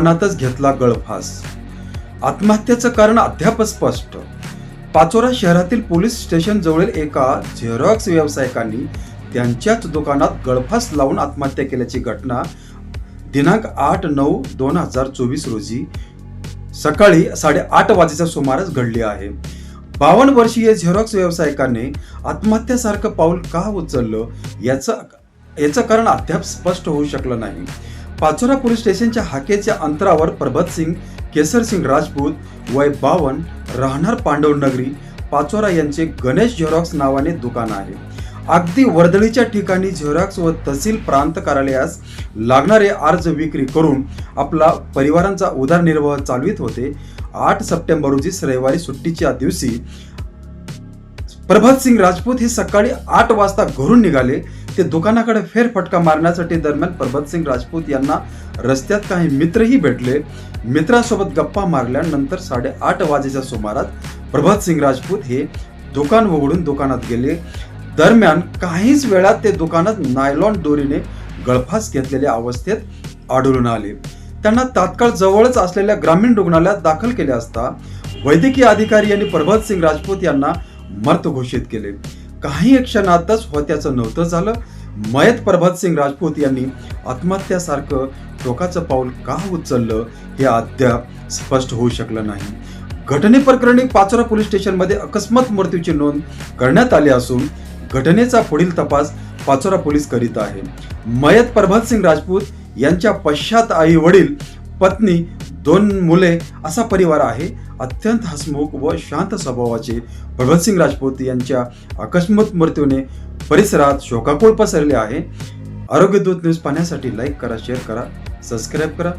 मनातच घेतला गळफास. आत्महत्येचं कारण अद्याप स्पष्ट. पाचोरा शहरातील पोलीस स्टेशन जवळील एका झेरॉक्स व्यावसायिकांनी त्यांच्याच दुकानात गळफास लावून आत्महत्या केल्याची घटना दिनांक आठ नऊ दोन हजार चोवीस रोजी सकाळी साडेआठ वाजेच्या सुमारास घडली आहे. बावन्न वर्षीय झेरॉक्स व्यावसायिकाने आत्महत्यासारखं पाऊल का उचललं याचं याचं कारण अद्याप स्पष्ट होऊ शकलं नाही. पाचोरा पोलीस स्टेशनच्या हाकेच्या अंतरावर प्रभात सिंग केसर सिंग राजपूत वय बावन राहणार पांडव नगरी पाचोरा यांचे गणेश झेरॉक्स नावाने दुकान आहे. अगदी वर्दळीच्या ठिकाणी झेरॉक्स व तहसील प्रांत कार्यालयास लागणारे अर्ज विक्री करून आपला परिवारांचा उदरनिर्वाह चालवित होते. आठ सप्टेंबर रोजी रविवारी सुट्टीच्या दिवशी प्रभात सिंग राजपूत हे सकाळी आठ वाजता घरून निघाले. ते दुकानाकडे फेरफटका मारण्यासाठी दरम्यान प्रभात सिंग राजपूत यांना रस्त्यात काही मित्रही भेटले. मित्रासोबत गप्पा मारल्यानंतर साडेआठ वाजेच्या सुमारास प्रभात सिंग राजपूत हे दुकान उघडून दुकानात गेले. दरम्यान काहीच वेळात ते दुकानात नायलॉन दोरीने गळफास घेतलेल्या अवस्थेत आढळून आले. त्यांना तात्काळ जवळच असलेल्या ग्रामीण रुग्णालयात दाखल केले असता वैद्यकीय अधिकारी यांनी प्रभात सिंग राजपूत यांना मर्त घोषित केले. काही क्षणातच होत्याचं नव्हतं झालं. मयत प्रभात सिंग राजपूत यांनी आत्महत्यासारखं टोकाचं पाऊल का उचललं हे अद्याप स्पष्ट होऊ शकलं नाही. घटनेप्रकरणी पाचोरा पोलीस स्टेशनमध्ये अकस्मात मृत्यूची नोंद करण्यात आली असून घटनेचा पुढील तपास पाचोरा पोलीस करीत आहे. मयत प्रभात सिंग राजपूत यांच्या पश्चात आई वडील पत्नी दोन मुले असा परिवार आहे. अत्यंत हसमुख व शांत स्वभावाचे भगतसिंग राजपूत यांच्या अकस्मात मृत्यूने परिसरात शोकाकुळ पसरले आहे. आरोग्य दूत न्यूज पाहण्यासाठी लाईक करा शेअर करा सबस्क्राईब करा.